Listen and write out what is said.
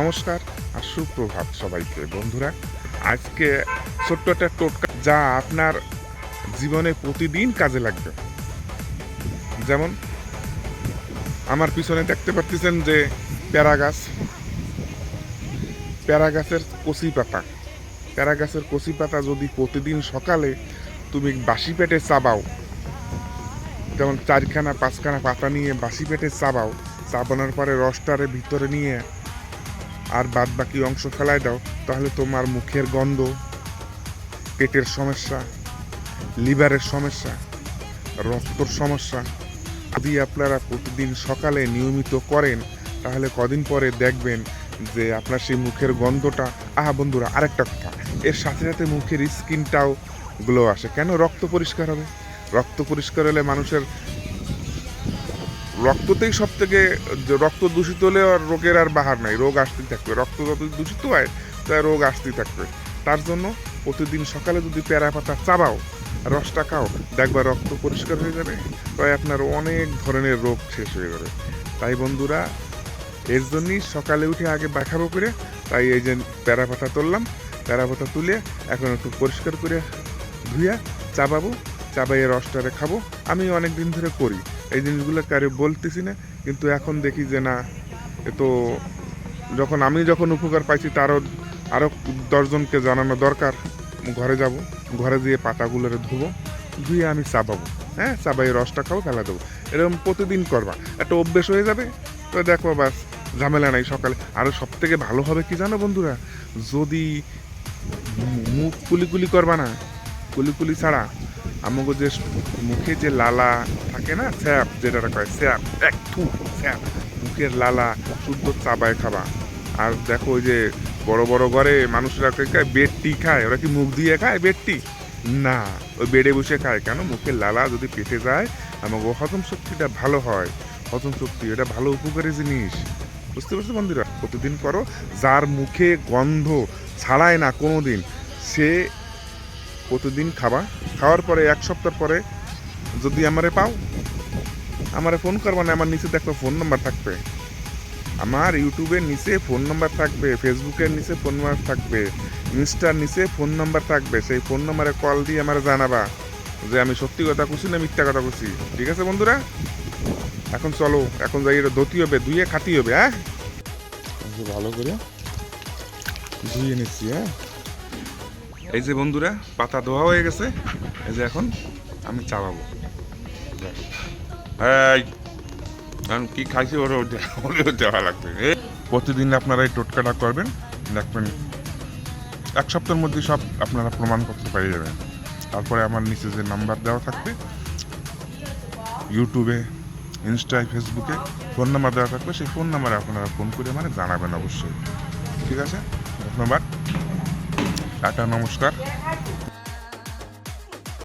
নমস্কার আর সুপ্রভাত সবাইকে। বন্ধুরা, আজকে ছোট্ট একটা টোটকা যা আপনার জীবনে প্রতিদিন কাজে লাগবে। যেমন, আমার পিছনে দেখতে পাচ্ছেন যে প্যারা গাছ। প্যারা গাছের কচি পাতা। প্যারা গাছের কচি পাতা যদি প্রতিদিন সকালে তুমি বাসি পেটে চাবাও, যেমন চারখানা, পাঁচখানা পাতা নিয়ে বাসি পেটে চাবাও, চাবানোর পরে রসটারে ভিতরে নিয়ে আর বাদ বাকি অংশ ফেলাই দাও, তাহলে তোমার মুখের গন্ধ, পেটের সমস্যা, লিভারের সমস্যা, রক্তর সমস্যা, যদি আপনারা প্রতিদিন সকালে নিয়মিত করেন, তাহলে কদিন পরে দেখবেন যে আপনার সেই মুখের গন্ধটা, আহা বন্ধুরা, আরেকটা কথা, এর সাথে সাথে মুখের স্কিনটাও গ্লো আসে। কেন? রক্ত পরিষ্কার হবে। রক্ত পরিষ্কার হলে মানুষের রক্ততেই সব থেকে রক্ত দূষিত হলে আর রোগের আর বাহার নাই, রোগ আসতেই থাকবে। রক্ত যত দূষিত হয়, তাই রোগ আসতেই থাকবে। তার জন্য প্রতিদিন সকালে যদি পেয়ারা পাতা চাবাও, রসটা খাও, দেখবা রক্ত পরিষ্কার হয়ে যাবে, তাই আপনার অনেক ধরনের রোগ শেষ হয়ে যাবে। তাই বন্ধুরা, এর জন্যই সকালে উঠে আগে বাখাবো করে, তাই এই যে প্যারা পাতা তুললাম, প্যারা পাতা তুলে এখন একটু পরিষ্কার করে ধুইয়া চাবাবো, চাবাইয়ে রসটারে খাব। আমি অনেক দিন ধরে করি এই জিনিসগুলো কারে বলতেছি না, কিন্তু এখন দেখি যে না, এ তো যখন আমি যখন উপকার পাইছি তারও আরও দশজনকে জানানো দরকার ঘরে যাব, ঘরে দিয়ে পাতাগুলোরে ধুবো, ধুয়ে আমি চাবাবো হ্যাঁ চাবাই রসটা খাব ফেলা দেবো। এরকম প্রতিদিন করবা, একটা অভ্যেস হয়ে যাবে। তো দেখো বাস ঝামেলা নাই সকালে। আরও সব থেকে ভালো হবে কি জানো বন্ধুরা? যদি মুখ কুলি করবা না কুলি ছাড়া আমাকে যে মুখে যে লালা থাকে না, স্যাপ যেটা কয়, স্যাপ, এক থু, স্যাপ, মুখের লালা শুদ্ধ চাবায় খাবা। আর দেখো ওই যে বড় বড় ঘরে মানুষরা খায় বেডটি খায়। ওরা কি মুখ দিয়ে খায় বেডটি না, ওই বেডে বসে খায়। কেন? মুখের লালা যদি পেটে যায় আমাকে হজম শক্তিটা ভালো হয়। হজম শক্তি, এটা ভালো উপকারী জিনিস। বুঝতে পারছ বন্ধুরা? প্রতিদিন করো, যার মুখে গন্ধ ছাড়ায় না কোনো দিন সে প্রতিদিন খাবা খাওয়ার পরে, এক সপ্তাহ পরে যদি আমারে পাও, আমারে ফোন করবা, না আমার নিচে দেখো ফোন নাম্বার থাকবে। আমার ইউটিউবের নিচে ফোন নাম্বার থাকবে, ফেসবুকের নিচে ফোন নাম্বার থাকবে, ইনস্টার নিচে ফোন নাম্বার থাকবে, সেই ফোন নাম্বারে কল দিয়ে আমার জানাবা যে আমি সত্যি কথা কুছি না মিথ্যা কথা কুছি ঠিক আছে বন্ধুরা? এখন চলো, এখন যাই, এটা ধুতি হবে, ধুয়ে খাতি হবে হ্যাঁ? ভালো করে ধুয়ে নিচ্ছি হ্যাঁ? এই যে বন্ধুরা, পাতা ধোয়া হয়ে গেছে। এই যে এখন আমি এই কারণ কি খাইছি ওরা দেওয়া লাগবে। প্রতিদিন আপনারা এই টোটকাটা করবেন, দেখবেন এক সপ্তাহের মধ্যে সব আপনারা প্রমাণ করতে পেরে যাবেন। তারপরে আমার নিচে যে নাম্বার দেওয়া থাকবে, ইউটিউবে ইনস্টায় ফেসবুকে ফোন নাম্বার দেওয়া থাকবে, সেই ফোন নাম্বারে আপনারা ফোন করে মানে জানাবেন অবশ্যই। ঠিক আছে? ধন্যবাদ। টাটা নমস্কার।